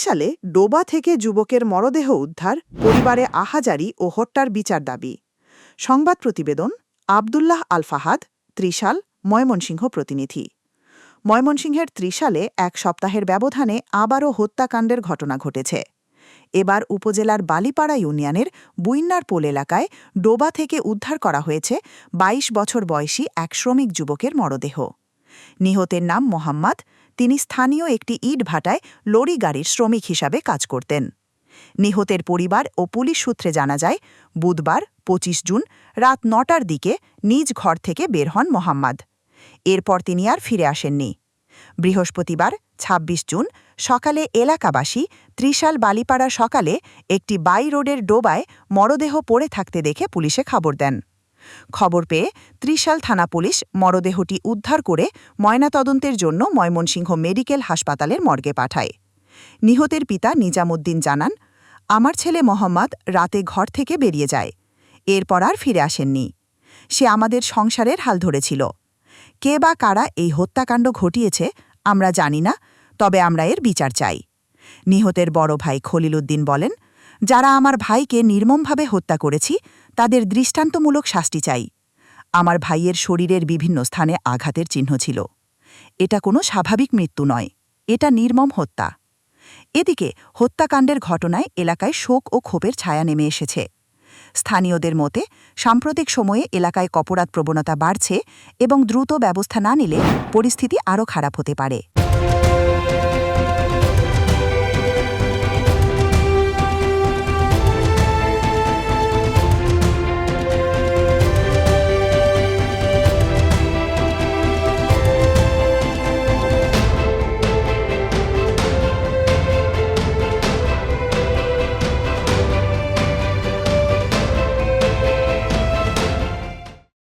ত্রিশালে ডোবা থেকে যুবকের মরদেহ উদ্ধার, পরিবারে আহাজারি ও হত্যার বিচার দাবি। সংবাদ প্রতিবেদন, আবদুল্লাহ আল ফাহাদ ত্রিশাল, ময়মনসিংহ প্রতিনিধি। ময়মনসিংহের ত্রিশালে এক সপ্তাহের ব্যবধানে আবারও হত্যাকাণ্ডের ঘটনা ঘটেছে। এবার উপজেলার বালিপাড়া ইউনিয়নের বুইন্নার পোল এলাকায় ডোবা থেকে উদ্ধার করা হয়েছে ২২ বছর বয়সী এক শ্রমিক যুবকের মরদেহ। নিহতের নাম মোহাম্মদ তিনি স্থানীয় একটি ইট ভাটায় লরি গাড়ির শ্রমিক হিসাবে কাজ করতেন। নিহতের পরিবার ও পুলিশ সূত্রে জানা যায়, বুধবার ২৫ জুন, রাত নটার দিকে নিজ ঘর থেকে বের হন মোহাম্মদ। এরপর তিনি আর ফিরে আসেননি। বৃহস্পতিবার ২৬ জুন, সকালে এলাকাবাসী ত্রিশাল বালিপাড়া সকালে একটি বাই রোডের ডোবায় মরদেহ পড়ে থাকতে দেখে পুলিশে খবর দেন। খবর পেয়ে ত্রিশাল থানা পুলিশ মরদেহটি উদ্ধার করে ময়নাতদন্তের জন্য ময়মনসিংহ মেডিকেল হাসপাতালের মর্গে পাঠায়। নিহতের পিতা নিজামুদ্দিন জানান, আমার ছেলে মোহাম্মদ রাতে ঘর থেকে বেরিয়ে যায়। এরপর আর ফিরে আসেননি। সে আমাদের সংসারের হাল ধরেছিল। কে বা কারা এই হত্যাকাণ্ড ঘটিয়েছে আমরা জানি না, তবে আমরা এর বিচার চাই। নিহতের বড় ভাই খলিলুদ্দিন বলেন যারা আমার ভাইকে নির্মমভাবে হত্যা করেছি, তাদের দৃষ্টান্তমূলক শাস্তি চাই। আমার ভাইয়ের শরীরের বিভিন্ন স্থানে আঘাতের চিহ্ন ছিল। এটা কোনো স্বাভাবিক মৃত্যু নয়, এটা নির্মম হত্যা। এদিকে হত্যাকাণ্ডের ঘটনায় এলাকায় শোক ও ক্ষোভের ছায়া নেমে এসেছে। স্থানীয়দের মতে, সাম্প্রতিক সময়ে এলাকায় কপরাত প্রবণতা বাড়ছে এবং দ্রুত ব্যবস্থা না নিলে পরিস্থিতি আরও খারাপ হতে পারে।